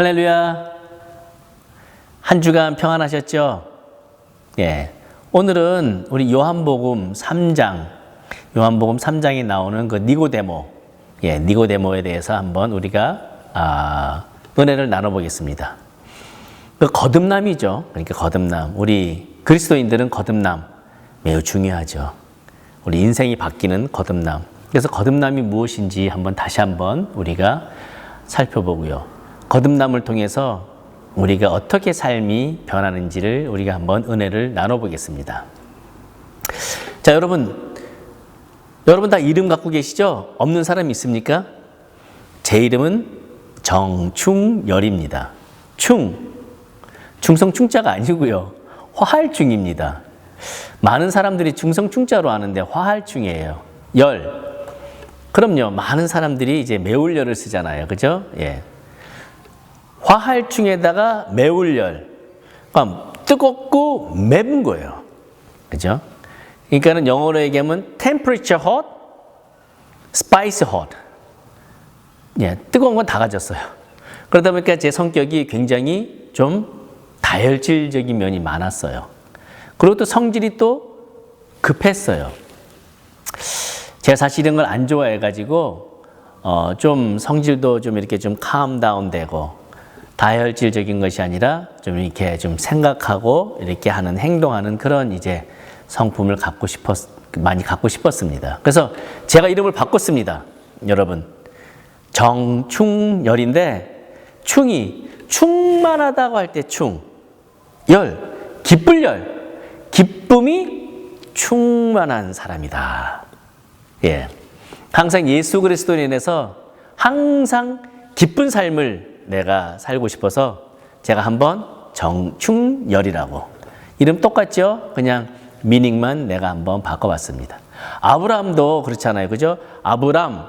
할렐루야. 한 주간 평안하셨죠? 예. 오늘은 우리 요한복음 3장, 요한복음 3장에 나오는 그 니고데모, 예, 니고데모에 대해서 한번 우리가 아, 은혜를 나눠보겠습니다. 그 거듭남이죠. 그러니까 거듭남. 우리 그리스도인들은 거듭남 매우 중요하죠. 우리 인생이 바뀌는 거듭남. 그래서 거듭남이 무엇인지 한번 다시 한번 우리가 살펴보고요. 거듭남을 통해서 우리가 어떻게 삶이 변하는지를 우리가 한번 은혜를 나눠보겠습니다. 자, 여러분. 여러분 다 이름 갖고 계시죠? 없는 사람 있습니까? 제 이름은 정충열입니다. 충. 충성 충자가 아니고요. 화할충입니다. 많은 사람들이 충성 충자로 아는데 화할충이에요. 열. 그럼요. 많은 사람들이 이제 매울열을 쓰잖아요. 그죠? 예. 화할충에다가 매울 열. 그러니까 뜨겁고 맵은 거예요. 그죠? 그러니까는 영어로 얘기하면 temperature hot, spice hot. 예, 뜨거운 건 다 가졌어요. 그러다 보니까 제 성격이 굉장히 좀 다혈질적인 면이 많았어요. 그리고 또 성질이 또 급했어요. 제가 사실 이런 걸 안 좋아해가지고, 어, 좀 성질도 좀 이렇게 좀 캄다운 되고, 다혈질적인 것이 아니라 좀 이렇게 좀 생각하고 이렇게 하는 행동하는 그런 이제 성품을 갖고 싶었, 많이 갖고 싶었습니다. 그래서 제가 이름을 바꿨습니다. 여러분. 정충열인데, 충이 충만하다고 할 때 충. 열, 기쁠 열. 기쁨이 충만한 사람이다. 예. 항상 예수 그리스도로 인해서 항상 기쁜 삶을 내가 살고 싶어서 제가 한번 정충열이라고. 이름 똑같죠? 그냥 미닝만 내가 한번 바꿔봤습니다. 아브라함도 그렇잖아요. 그죠? 아브람.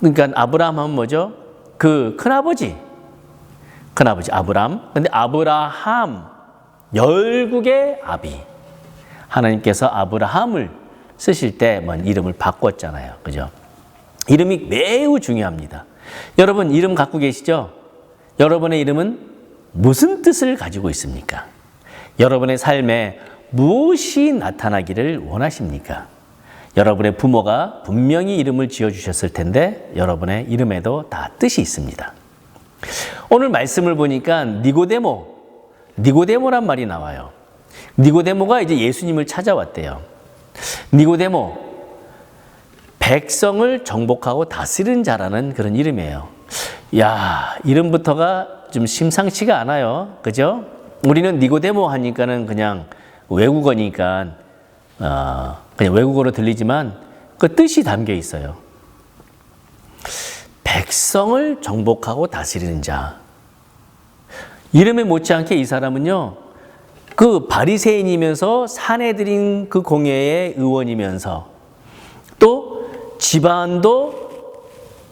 그러니까 아브라함 하면 뭐죠? 그 큰아버지. 큰아버지 아브람. 근데 아브라함. 열국의 아비. 하나님께서 아브라함을 쓰실 때 뭐 이름을 바꿨잖아요. 그죠? 이름이 매우 중요합니다. 여러분 이름 갖고 계시죠? 여러분의 이름은 무슨 뜻을 가지고 있습니까? 여러분의 삶에 무엇이 나타나기를 원하십니까? 여러분의 부모가 분명히 이름을 지어 주셨을 텐데 여러분의 이름에도 다 뜻이 있습니다. 오늘 말씀을 보니까 니고데모, 니고데모란 말이 나와요. 니고데모가 이제 예수님을 찾아왔대요. 니고데모, 백성을 정복하고 다스리는 자라는 그런 이름이에요. 야, 이름부터가 좀 심상치가 않아요. 그죠? 우리는 니고데모 하니까는 그냥 외국어니까, 어, 그냥 외국어로 들리지만 그 뜻이 담겨 있어요. 백성을 정복하고 다스리는 자. 이름에 못지않게 이 사람은요, 그 바리새인이면서 사내들인 그 공회의 의원이면서 또 집안도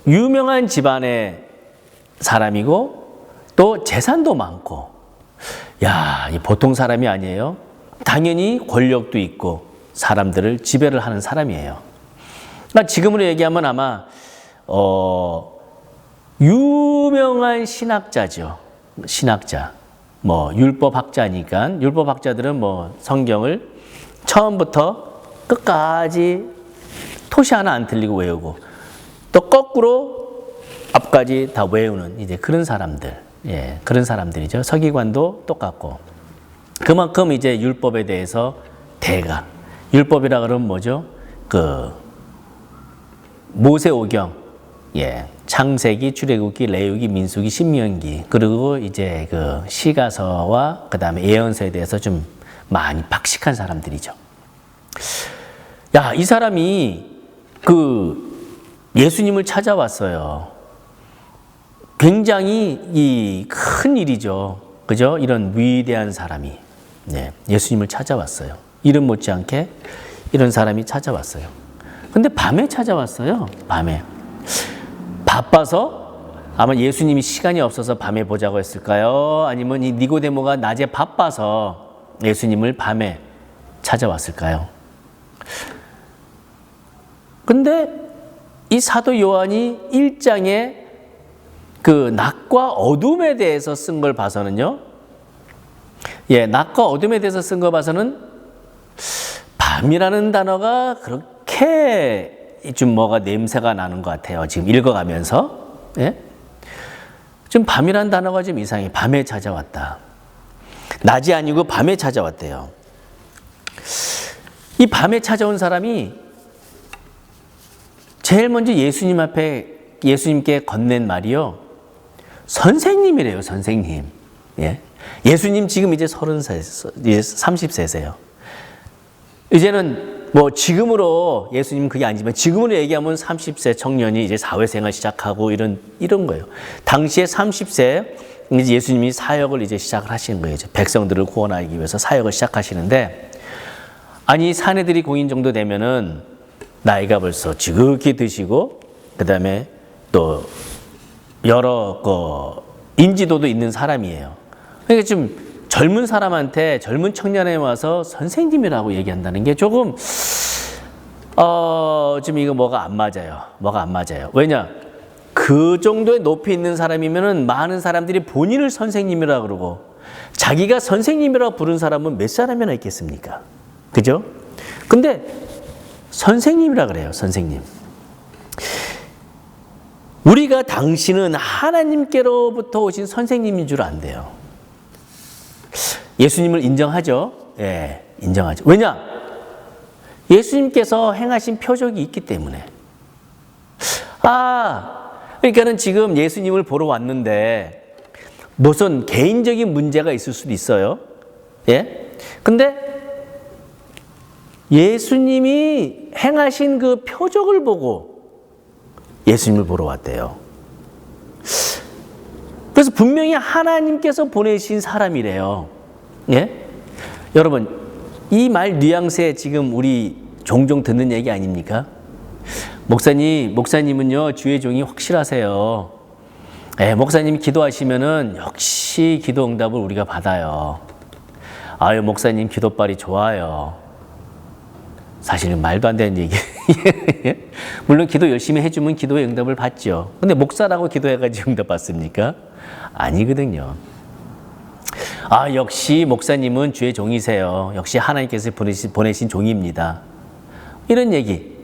유명한 집안의 사람이고 또 재산도 많고 야, 이 보통 사람이 아니에요. 당연히 권력도 있고 사람들을 지배를 하는 사람이에요. 그러니까 지금으로 얘기하면 아마 어 유명한 신학자죠. 신학자. 뭐 율법학자니까 율법학자들은 뭐 성경을 처음부터 끝까지 토시 하나 안 틀리고 외우고 또 거꾸로 앞까지 다 외우는 이제 그런 사람들. 예 그런 사람들이죠. 서기관도 똑같고. 그만큼 이제 율법에 대해서 대가. 율법이라 그러면 뭐죠? 그 모세오경. 예 창세기, 출애굽기, 레위기, 민수기, 신명기. 그리고 이제 그 시가서와 그다음에 예언서에 대해서 좀 많이 박식한 사람들이죠. 야, 이 사람이 그 예수님을 찾아왔어요. 굉장히 이 큰 일이죠. 그죠? 이런 위대한 사람이 네, 예수님을 찾아왔어요. 이름 못지않게 이런 사람이 찾아왔어요. 근데 밤에 찾아왔어요. 밤에. 바빠서 아마 예수님이 시간이 없어서 밤에 보자고 했을까요? 아니면 이 니고데모가 낮에 바빠서 예수님을 밤에 찾아왔을까요? 근데 이 사도 요한이 1장에 그 낮과 어둠에 대해서 쓴 걸 봐서는요. 예, 낮과 어둠에 대해서 쓴 거 봐서는 밤이라는 단어가 그렇게 좀 뭐가 냄새가 나는 것 같아요. 지금 읽어가면서. 예? 좀 밤이라는 단어가 좀 이상해. 밤에 찾아왔다. 낮이 아니고 밤에 찾아왔대요. 이 밤에 찾아온 사람이 제일 먼저 예수님 앞에 예수님께 건넨 말이요. 선생님이래요, 선생님. 예. 예수님 지금 이제 30세, 이제 30세세요. 이제는 뭐 지금으로 예수님 그게 아니지만 지금으로 얘기하면 30세 청년이 이제 사회생활 시작하고 이런 이런 거예요. 당시에 30세 이제 예수님이 사역을 이제 시작을 하시는 거예요. 백성들을 구원하기 위해서 사역을 시작하시는데 아니 사내들이 공인 정도 되면은 나이가 벌써 지극히 드시고 그다음에 또 여러 그 인지도도 있는 사람이에요. 그러니까 좀 젊은 사람한테 젊은 청년에 와서 선생님이라고 얘기한다는 게 조금 어, 좀 이거 뭐가 안 맞아요. 뭐가 안 맞아요. 왜냐? 그 정도의 높이 있는 사람이면은 많은 사람들이 본인을 선생님이라 그러고 자기가 선생님이라고 부른 사람은 몇 사람이나 있겠습니까? 그죠? 근데 선생님이라 그래요. 선생님. 우리가 당신은 하나님께로부터 오신 선생님인 줄 안돼요. 예수님을 인정하죠. 예, 인정하죠. 왜냐? 예수님께서 행하신 표적이 있기 때문에. 아, 그러니까는 지금 예수님을 보러 왔는데 무슨 개인적인 문제가 있을 수도 있어요. 예? 근데 예수님이 행하신 그 표적을 보고 예수님을 보러 왔대요. 그래서 분명히 하나님께서 보내신 사람이래요. 예? 여러분, 이 말 뉘앙스에 지금 우리 종종 듣는 얘기 아닙니까? 목사님, 목사님은요, 주의 종이 확실하세요. 예, 목사님이 기도하시면은 역시 기도 응답을 우리가 받아요. 아유, 목사님 기도빨이 좋아요. 사실은 말도 안 되는 얘기. 물론 기도 열심히 해주면 기도의 응답을 받죠. 근데 목사라고 기도해가지고 응답 받습니까? 아니거든요. 아, 역시 목사님은 주의 종이세요. 역시 하나님께서 보내신, 보내신 종입니다. 이런 얘기.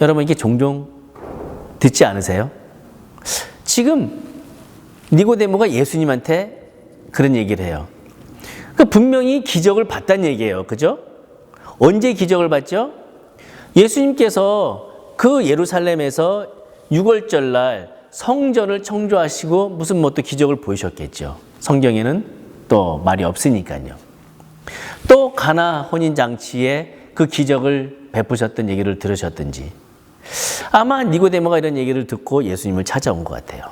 여러분, 이게 종종 듣지 않으세요? 지금 니고데모가 예수님한테 그런 얘기를 해요. 그 분명히 기적을 봤다는 얘기예요. 그죠? 언제 기적을 봤죠? 예수님께서 그 예루살렘에서 6월절 날 성전을 청조하시고 무슨 뭐 또 기적을 보이셨겠죠. 성경에는 또 말이 없으니까요. 또 가나 혼인 장치에 그 기적을 베푸셨던 얘기를 들으셨든지 아마 니고데모가 이런 얘기를 듣고 예수님을 찾아온 것 같아요.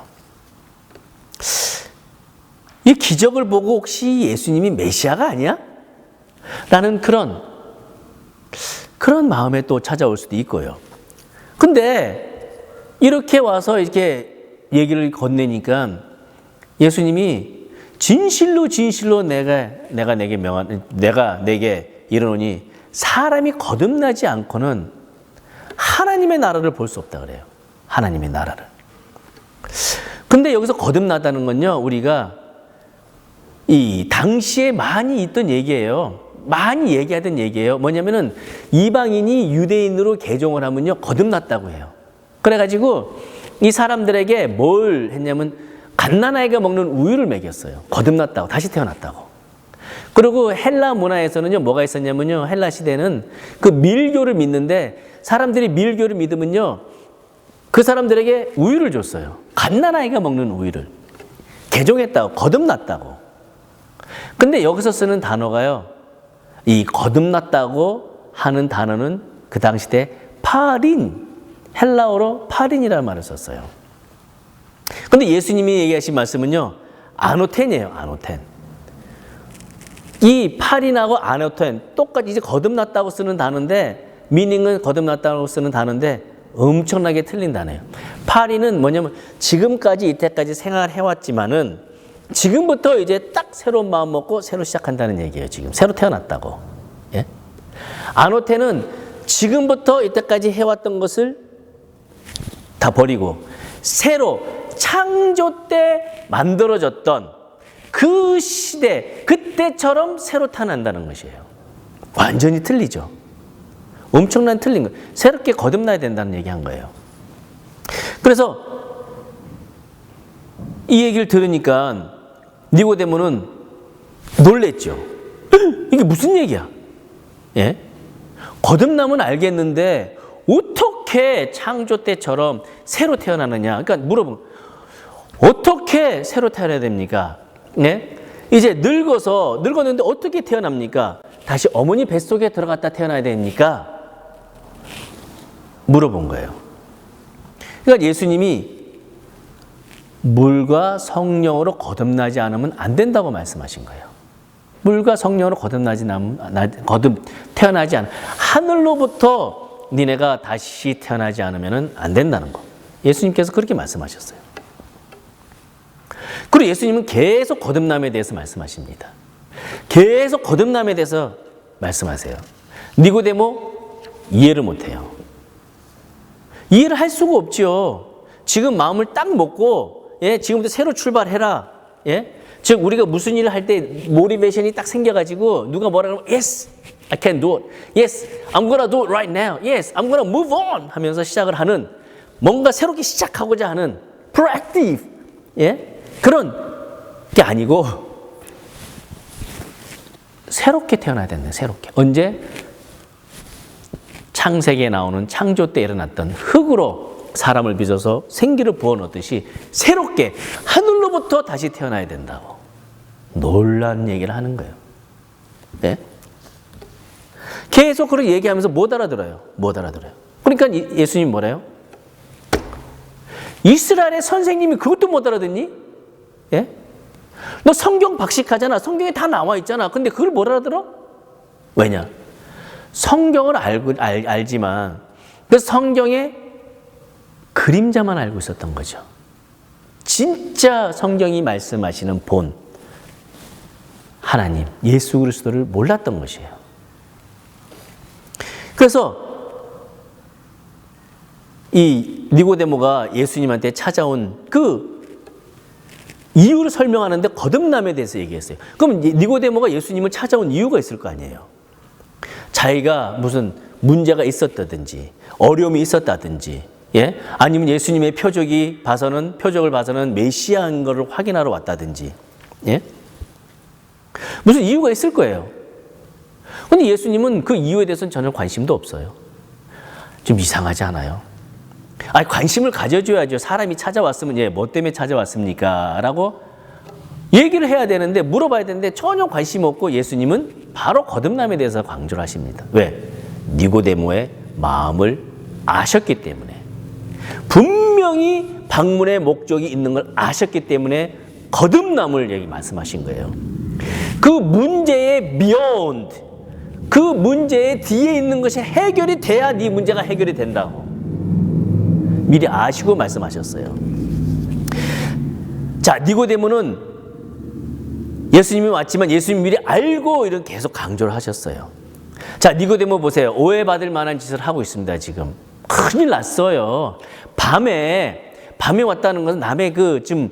이 기적을 보고 혹시 예수님이 메시아가 아니야? 라는 그런 그런 마음에 또 찾아올 수도 있고요. 근데 이렇게 와서 이렇게 얘기를 건네니까 예수님이 진실로 진실로 내가 내가 내게 명한 내가 내게 이르노니 사람이 거듭나지 않고는 하나님의 나라를 볼 수 없다 그래요. 하나님의 나라를. 근데 여기서 거듭나다는 건요. 우리가 이 당시에 많이 있던 얘기예요. 많이 얘기하던 얘기예요. 뭐냐면은 이방인이 유대인으로 개종을 하면요. 거듭났다고 해요. 그래가지고 이 사람들에게 뭘 했냐면 갓난아이가 먹는 우유를 먹였어요. 거듭났다고, 다시 태어났다고. 그리고 헬라 문화에서는요, 뭐가 있었냐면요, 헬라 시대는 그 밀교를 믿는데 사람들이 밀교를 믿으면요, 그 사람들에게 우유를 줬어요. 갓난아이가 먹는 우유를. 개종했다고, 거듭났다고. 근데 여기서 쓰는 단어가요, 이 거듭났다고 하는 단어는 그 당시 때 파린, 헬라어로 파린이라는 말을 썼어요. 근데 예수님이 얘기하신 말씀은요, 아노텐이에요, 아노텐. 이 파린하고 아노텐, 똑같이 이제 거듭났다고 쓰는 단어인데, 미닝은 거듭났다고 쓰는 단어인데, 엄청나게 틀린 단어예요. 파리는 뭐냐면, 지금까지 이때까지 생활해왔지만은, 지금부터 이제 딱 새로운 마음 먹고 새로 시작한다는 얘기예요, 지금. 새로 태어났다고. 예? 아노텐은 지금부터 이때까지 해왔던 것을 다 버리고, 새로 창조 때 만들어졌던 그 시대, 그때처럼 새로 태어난다는 것이에요. 완전히 틀리죠. 엄청난 틀린 거. 새롭게 거듭나야 된다는 얘기 한 거예요. 그래서 이 얘기를 들으니까 니고데모는 놀랬죠. 이게 무슨 얘기야? 예? 거듭남은 알겠는데 어떻게 창조 때처럼 새로 태어나느냐? 그러니까 물어본 어떻게 새로 태어나야 됩니까? 네? 이제 늙어서 늙었는데 어떻게 태어납니까? 다시 어머니 뱃속에 들어갔다 태어나야 됩니까? 물어본 거예요. 그러니까 예수님이 물과 성령으로 거듭나지 않으면 안 된다고 말씀하신 거예요. 물과 성령으로 거듭나지 않, 거듭 태어나지 않, 하늘로부터 니네가 다시 태어나지 않으면 안 된다는 거. 예수님께서 그렇게 말씀하셨어요. 그리고 예수님은 계속 거듭남에 대해서 말씀하십니다. 계속 거듭남에 대해서 말씀하세요. 니고데모 이해를 못해요. 이해를 할 수가 없죠. 지금 마음을 딱 먹고 예, 지금부터 새로 출발해라. 예? 즉 우리가 무슨 일을 할 때 모티베이션이 딱 생겨가지고 누가 뭐라 그러면 yes, I can do it. Yes, I'm gonna do it right now. Yes, I'm gonna move on 하면서 시작을 하는 뭔가 새롭게 시작하고자 하는 proactive 예? 그런 게 아니고 새롭게 태어나야 된다. 새롭게 언제 창세기에 나오는 창조 때 일어났던 흙으로 사람을 빚어서 생기를 부어넣듯이 새롭게 하늘로부터 다시 태어나야 된다고 놀란 얘기를 하는 거예요. 네? 계속 그렇게 얘기하면서 못 알아들어요. 못 알아들어요. 그러니까 예수님 뭐래요? 이스라엘의 선생님이 그것도 못 알아듣니? 예? 너 성경 박식하잖아. 성경에 다 나와 있잖아. 근데 그걸 못 알아들어? 왜냐? 성경을 알고, 알, 알지만 그 성경의 그림자만 알고 있었던 거죠. 진짜 성경이 말씀하시는 본 하나님, 예수 그리스도를 몰랐던 것이에요. 그래서 이 니고데모가 예수님한테 찾아온 그 이유를 설명하는데 거듭남에 대해서 얘기했어요. 그럼 니고데모가 예수님을 찾아온 이유가 있을 거 아니에요. 자기가 무슨 문제가 있었다든지 어려움이 있었다든지 예? 아니면 예수님의 표적이 봐서는 표적을 봐서는 메시아인 것을 확인하러 왔다든지 예? 무슨 이유가 있을 거예요. 근데 예수님은 그 이유에 대해서는 전혀 관심도 없어요. 좀 이상하지 않아요? 아니, 관심을 가져줘야죠. 사람이 찾아왔으면, 예, 뭐 때문에 찾아왔습니까? 라고 얘기를 해야 되는데, 물어봐야 되는데, 전혀 관심 없고 예수님은 바로 거듭남에 대해서 강조를 하십니다. 왜? 니고데모의 마음을 아셨기 때문에. 분명히 방문의 목적이 있는 걸 아셨기 때문에 거듭남을 얘기 말씀하신 거예요. 그 문제의 beyond, 그 문제의 뒤에 있는 것이 해결이 돼야 네 문제가 해결이 된다고. 미리 아시고 말씀하셨어요. 자, 니고데모는 예수님이 왔지만 예수님 미리 알고 이런 계속 강조를 하셨어요. 자, 니고데모 보세요. 오해받을 만한 짓을 하고 있습니다, 지금. 큰일 났어요. 밤에, 밤에 왔다는 것은 남의 그, 좀,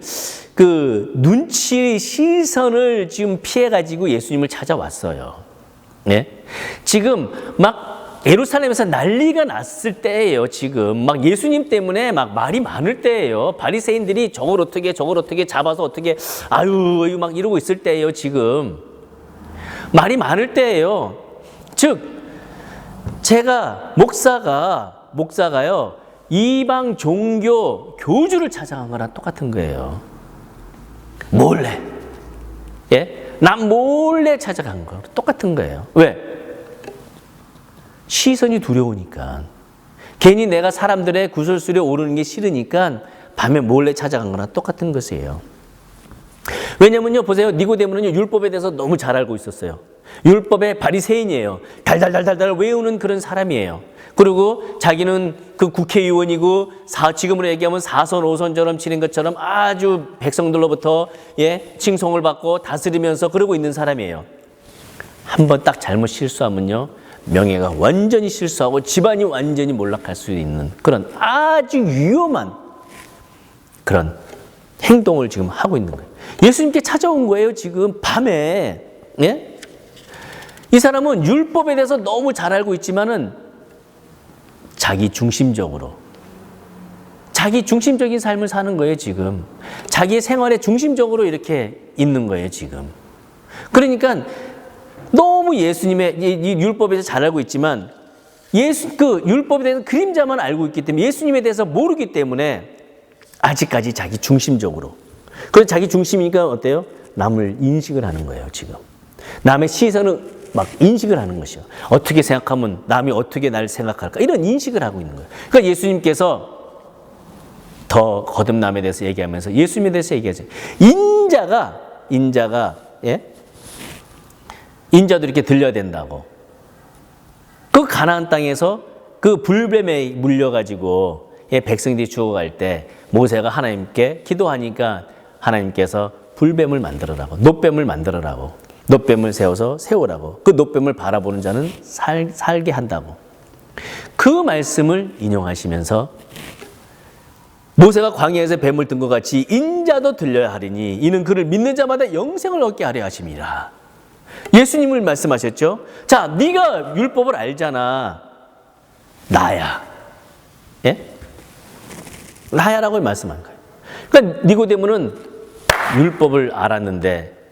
그, 눈치, 시선을 지금 피해 가지고 예수님을 찾아왔어요. 네? 지금 막 예루살렘에서 난리가 났을 때예요, 지금. 막 예수님 때문에 막 말이 많을 때예요. 바리새인들이 저걸 어떻게 저걸 어떻게 잡아서 어떻게 아유, 막 이러고 있을 때예요, 지금. 말이 많을 때예요. 즉 제가 목사가 목사가요. 이방 종교 교주를 찾아간 거랑 똑같은 거예요. 몰래. 예? 난 몰래 찾아간 거. 똑같은 거예요. 왜? 시선이 두려우니까. 괜히 내가 사람들의 구설수에 오르는 게 싫으니까 밤에 몰래 찾아간 거랑 똑같은 것이에요. 왜냐면요, 보세요. 니고데모는요, 율법에 대해서 너무 잘 알고 있었어요. 율법의 바리새인이에요. 달달달달달 외우는 그런 사람이에요. 그리고 자기는 그 국회의원이고 사, 지금으로 얘기하면 사선 오선처럼 치는 것처럼 아주 백성들로부터 예, 칭송을 받고 다스리면서 그러고 있는 사람이에요. 한 번 딱 잘못 실수하면요. 명예가 완전히 실수하고 집안이 완전히 몰락할 수 있는 그런 아주 위험한 그런 행동을 지금 하고 있는 거예요. 예수님께 찾아온 거예요, 지금 밤에. 예? 이 사람은 율법에 대해서 너무 잘 알고 있지만은 자기 중심적으로 자기 중심적인 삶을 사는 거예요, 지금. 자기의 생활의 중심적으로 이렇게 있는 거예요, 지금. 그러니까 너무 예수님의 이, 이 율법에 대해서 잘 알고 있지만 예수 그 율법에 대해서 그림자만 알고 있기 때문에 예수님에 대해서 모르기 때문에 아직까지 자기 중심적으로. 그래서 자기 중심이니까 어때요? 남을 인식을 하는 거예요, 지금. 남의 시선을 막 인식을 하는 것이요. 어떻게 생각하면 남이 어떻게 날 생각할까? 이런 인식을 하고 있는 거예요. 그러니까 예수님께서 더 거듭남에 대해서 얘기하면서 예수님에 대해서 얘기하죠. 인자가 인자가 예? 인자도 이렇게 들려야 된다고. 그 가나안 땅에서 그 불뱀에 물려 가지고 예, 백성들이 죽어갈 때 모세가 하나님께 기도하니까 하나님께서 불뱀을 만들어라고 노뱀을 만들어라고 노뱀을 세워서 세우라고 그 노뱀을 바라보는 자는 살, 살게 한다고 그 말씀을 인용하시면서 모세가 광야에서 뱀을 든 것 같이 인자도 들려야 하리니 이는 그를 믿는 자마다 영생을 얻게 하려 하심이라. 예수님을 말씀하셨죠. 자, 네가 율법을 알잖아. 나야. 예? 나야라고 말씀한 거예요. 그러니까 니고데모는 율법을 알았는데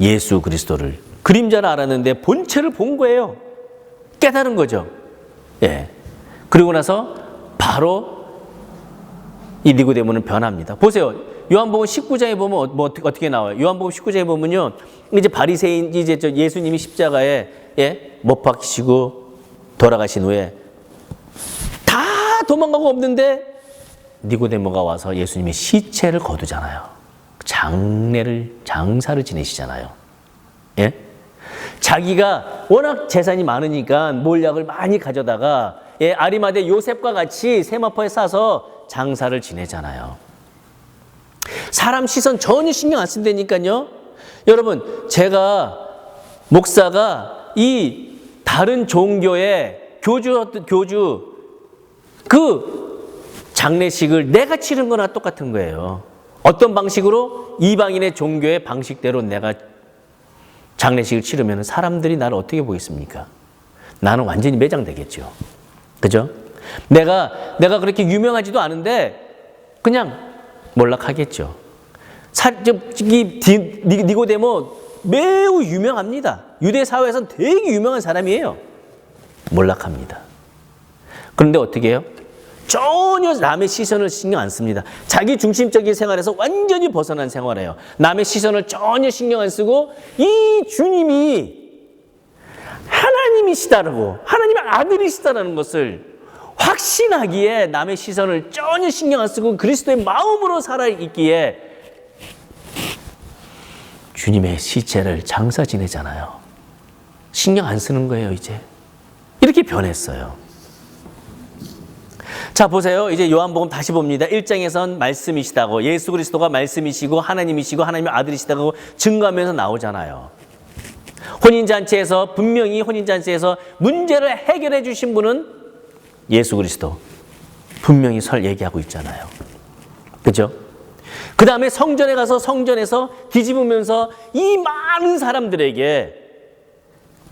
예수 그리스도를 그림자를 알았는데 본체를 본 거예요. 깨달은 거죠. 예. 그리고 나서 바로 이 니고데모는 변합니다. 보세요. 요한복음 19장에 보면 어- 뭐 어떻게, 나와요? 요한복음 19장에 보면요. 이제 바리새인 이제 저 예수님이 십자가에 예? 못 박히시고 돌아가신 후에 다 도망가고 없는데 니고데모가 와서 예수님의 시체를 거두잖아요. 장례를 장사를 지내시잖아요. 예? 자기가 워낙 재산이 많으니까 몰약을 많이 가져다가 예, 아리마대 요셉과 같이 세마포에 싸서 장사를 지내잖아요. 사람 시선 전혀 신경 안 쓴다니까요. 여러분, 제가 목사가 이 다른 종교의 교주 교주 그 장례식을 내가 치른 거나 똑같은 거예요. 어떤 방식으로 이방인의 종교의 방식대로 내가 장례식을 치르면 사람들이 나를 어떻게 보겠습니까? 나는 완전히 매장되겠죠. 그죠? 내가, 내가 그렇게 유명하지도 않은데 그냥 몰락하겠죠. 사, 저, 이 디- 니- 니고데모 매우 유명합니다. 유대 사회에서는 되게 유명한 사람이에요. 몰락합니다. 그런데 어떻게 해요? 전혀 남의 시선을 신경 안 씁니다. 자기 중심적인 생활에서 완전히 벗어난 생활이에요. 남의 시선을 전혀 신경 안 쓰고 이 주님이 하나님이시다라고 하나님의 아들이시다라는 것을 확신하기에 남의 시선을 전혀 신경 안 쓰고 그리스도의 마음으로 살아 있기에 주님의 시체를 장사 지내잖아요. 신경 안 쓰는 거예요, 이제. 이렇게 변했어요. 자, 보세요. 이제 요한복음 다시 봅니다. 1장에선 말씀이시다고 예수 그리스도가 말씀이시고 하나님이시고 하나님의 아들이시다고 증거하면서 나오잖아요. 혼인잔치에서 분명히 혼인잔치에서 문제를 해결해 주신 분은 예수 그리스도. 분명히 설 얘기하고 있잖아요. 그죠? 그 다음에 성전에 가서 성전에서 뒤집으면서 이 많은 사람들에게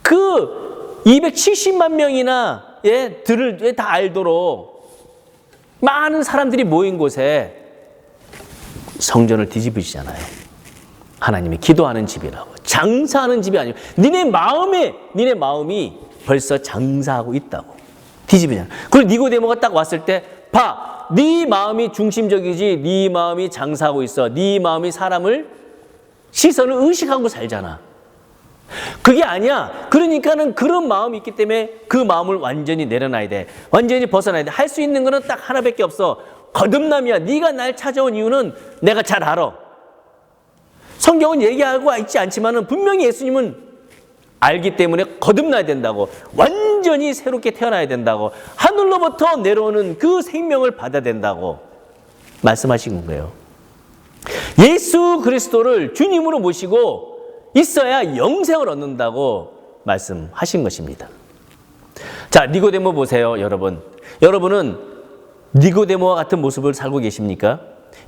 그 270만 명이나 예, 들을 예, 다 알도록 많은 사람들이 모인 곳에 성전을 뒤집으시잖아요. 하나님이 기도하는 집이라고. 장사하는 집이 아니고 니네 마음에 니네 마음이 벌써 장사하고 있다고. 뒤집으잖아. 그리고 니고데모가 딱 왔을 때 봐. 네 마음이 중심적이지 네 마음이 장사하고 있어. 네 마음이 사람을 시선을 의식하고 살잖아. 그게 아니야. 그러니까는 그런 마음이 있기 때문에 그 마음을 완전히 내려놔야 돼. 완전히 벗어나야 돼. 할 수 있는 거는 딱 하나밖에 없어. 거듭남이야. 네가 날 찾아온 이유는 내가 잘 알아. 성경은 얘기하고 있지 않지만은 분명히 예수님은 알기 때문에 거듭나야 된다고. 완전히 새롭게 태어나야 된다고. 하늘로부터 내려오는 그 생명을 받아야 된다고 말씀하신 거예요. 예수 그리스도를 주님으로 모시고 있어야 영생을 얻는다고 말씀하신 것입니다. 자, 니고데모 보세요, 여러분. 여러분은 니고데모와 같은 모습을 살고 계십니까?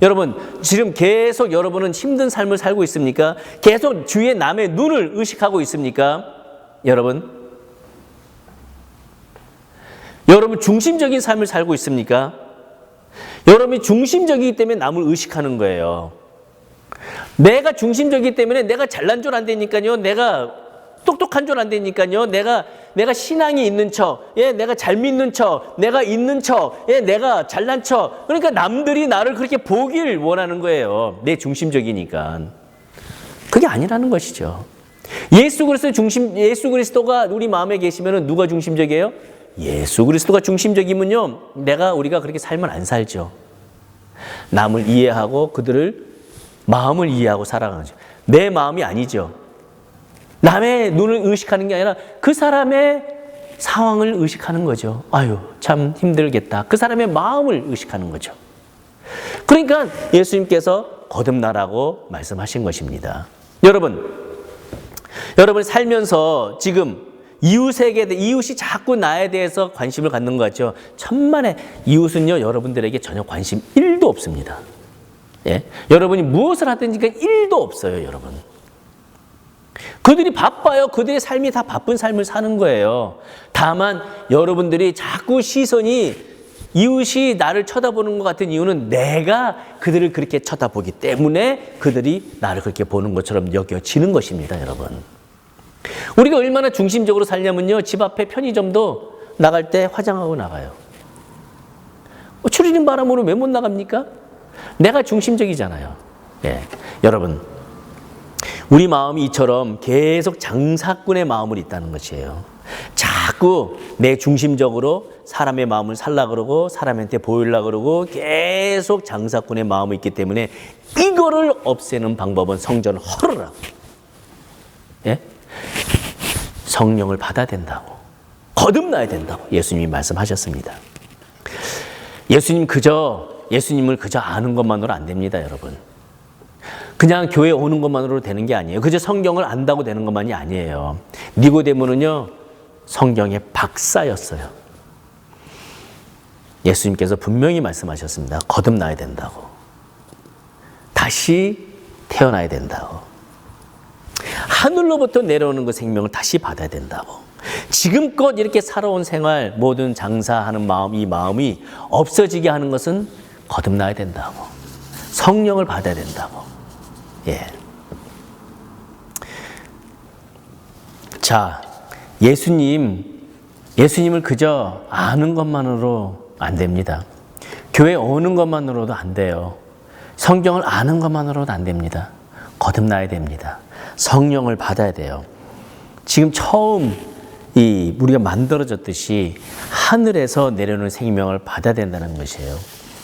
여러분, 지금 계속 여러분은 힘든 삶을 살고 있습니까? 계속 주위의 남의 눈을 의식하고 있습니까? 여러분, 여러분 중심적인 삶을 살고 있습니까? 여러분이 중심적이기 때문에 남을 의식하는 거예요. 내가 중심적이기 때문에 내가 잘난 줄 안 되니까요. 내가 똑똑한 줄 안 되니까요. 내가 내가 신앙이 있는 척, 예, 내가 잘 믿는 척, 내가 있는 척, 예, 내가 잘난 척. 그러니까 남들이 나를 그렇게 보길 원하는 거예요. 내 중심적이니까. 그게 아니라는 것이죠. 예수 그리스도 중심 예수 그리스도가 우리 마음에 계시면은 누가 중심적이에요? 예수 그리스도가 중심적이면요. 내가 우리가 그렇게 삶을 안 살죠. 남을 이해하고 그들을 마음을 이해하고 살아가는 거죠. 내 마음이 아니죠. 남의 눈을 의식하는 게 아니라 그 사람의 상황을 의식하는 거죠. 아유, 참 힘들겠다. 그 사람의 마음을 의식하는 거죠. 그러니까 예수님께서 거듭나라고 말씀하신 것입니다. 여러분, 여러분 살면서 지금 이웃에게 대- 이웃이 자꾸 나에 대해서 관심을 갖는 것 같죠. 천만에 이웃은요 여러분들에게 전혀 관심 1도 없습니다. 예? 여러분이 무엇을 하든지 그 1도 없어요, 여러분. 그들이 바빠요. 그들의 삶이 다 바쁜 삶을 사는 거예요. 다만 여러분들이 자꾸 시선이 이웃이 나를 쳐다보는 것 같은 이유는 내가 그들을 그렇게 쳐다보기 때문에 그들이 나를 그렇게 보는 것처럼 여겨지는 것입니다, 여러분. 우리가 얼마나 중심적으로 살냐면요. 집 앞에 편의점도 나갈 때 화장하고 나가요. 어, 추리는 바람으로 왜 못 나갑니까? 내가 중심적이잖아요. 예. 여러분, 우리 마음이 이처럼 계속 장사꾼의 마음을 있다는 것이에요. 자꾸 내 중심적으로 사람의 마음을 살라 그러고 사람한테 보이려 그러고 계속 장사꾼의 마음이 있기 때문에 이거를 없애는 방법은 성전을 헐으라고. 예? 성령을 받아야 된다고. 거듭나야 된다고 예수님이 말씀하셨습니다. 예수님 그저 예수님을 그저 아는 것만으로 안 됩니다, 여러분. 그냥 교회 오는 것만으로 되는 게 아니에요. 그저 성경을 안다고 되는 것만이 아니에요. 니고데모는요 성경의 박사였어요. 예수님께서 분명히 말씀하셨습니다. 거듭나야 된다고. 다시 태어나야 된다고. 하늘로부터 내려오는 그 생명을 다시 받아야 된다고. 지금껏 이렇게 살아온 생활, 모든 장사하는 마음, 이 마음이 없어지게 하는 것은 거듭나야 된다고. 성령을 받아야 된다고. 예. 자, 예수님, 예수님을 그저 아는 것만으로 안 됩니다. 교회 오는 것만으로도 안 돼요. 성경을 아는 것만으로도 안 됩니다. 거듭나야 됩니다. 성령을 받아야 돼요. 지금 처음 이 우리가 만들어졌듯이 하늘에서 내려오는 생명을 받아야 된다는 것이에요.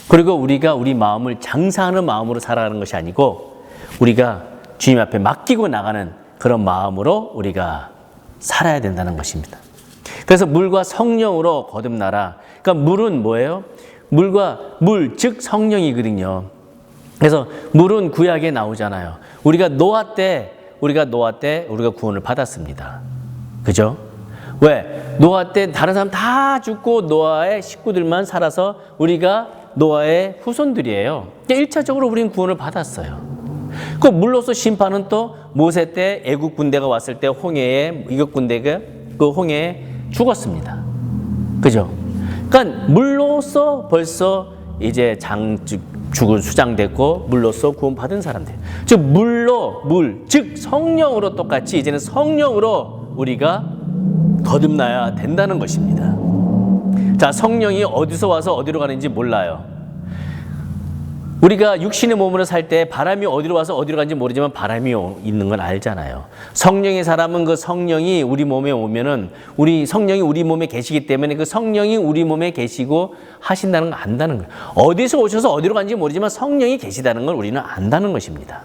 그리고 우리가 우리 마음을 장사하는 마음으로 살아가는 것이 아니고 우리가 주님 앞에 맡기고 나가는 그런 마음으로 우리가 살아야 된다는 것입니다. 그래서 물과 성령으로 거듭나라. 그러니까 물은 뭐예요? 물과 물, 즉 성령이거든요. 그래서 물은 구약에 나오잖아요. 우리가 노아 때, 우리가 노아 때 우리가 구원을 받았습니다. 그죠? 왜? 노아 때 다른 사람 다 죽고 노아의 식구들만 살아서 우리가 노아의 후손들이에요. 1차적으로 우리는 구원을 받았어요. 그 물로서 심판은 또 모세 때 애국 군대가 왔을 때 홍해에 이국 군대가 그 홍해에 죽었습니다. 그죠? 그러니까 물로서 벌써 이제 장 죽은 수장됐고 물로서 구원받은 사람들. 즉 물로 물, 즉 성령으로 똑같이 이제는 성령으로 우리가 거듭나야 된다는 것입니다. 자, 성령이 어디서 와서 어디로 가는지 몰라요. 우리가 육신의 몸으로 살 때 바람이 어디로 와서 어디로 가는지 모르지만 바람이 있는 건 알잖아요. 성령의 사람은 그 성령이 우리 몸에 오면은 우리 성령이 우리 몸에 계시기 때문에 그 성령이 우리 몸에 계시고 하신다는 걸 안다는 거예요. 어디서 오셔서 어디로 가는지 모르지만 성령이 계시다는 걸 우리는 안다는 것입니다.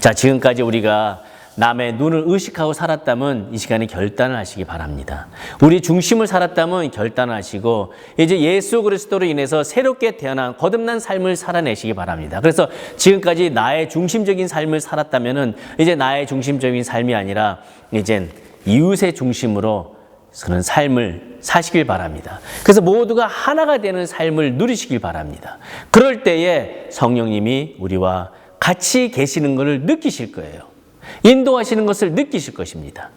자, 지금까지 우리가 남의 눈을 의식하고 살았다면 이 시간에 결단을 하시기 바랍니다. 우리 중심을 살았다면 결단을 하시고 이제 예수 그리스도로 인해서 새롭게 태어난 거듭난 삶을 살아내시기 바랍니다. 그래서 지금까지 나의 중심적인 삶을 살았다면은 이제 나의 중심적인 삶이 아니라 이젠 이웃의 중심으로 그런 삶을 사시길 바랍니다. 그래서 모두가 하나가 되는 삶을 누리시길 바랍니다. 그럴 때에 성령님이 우리와 같이 계시는 것을 느끼실 거예요. 인도하시는 것을 느끼실 것입니다.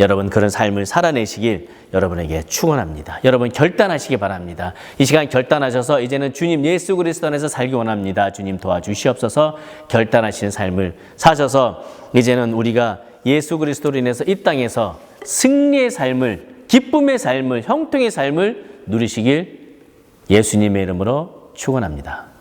여러분 그런 삶을 살아내시길 여러분에게 축원합니다. 여러분 결단하시기 바랍니다. 이 시간 결단하셔서 이제는 주님 예수 그리스도 안에서 살기 원합니다. 주님 도와주시옵소서. 결단하시는 삶을 사셔서 이제는 우리가 예수 그리스도로 인해서 이 땅에서 승리의 삶을 기쁨의 삶을 형통의 삶을 누리시길 예수님의 이름으로 축원합니다.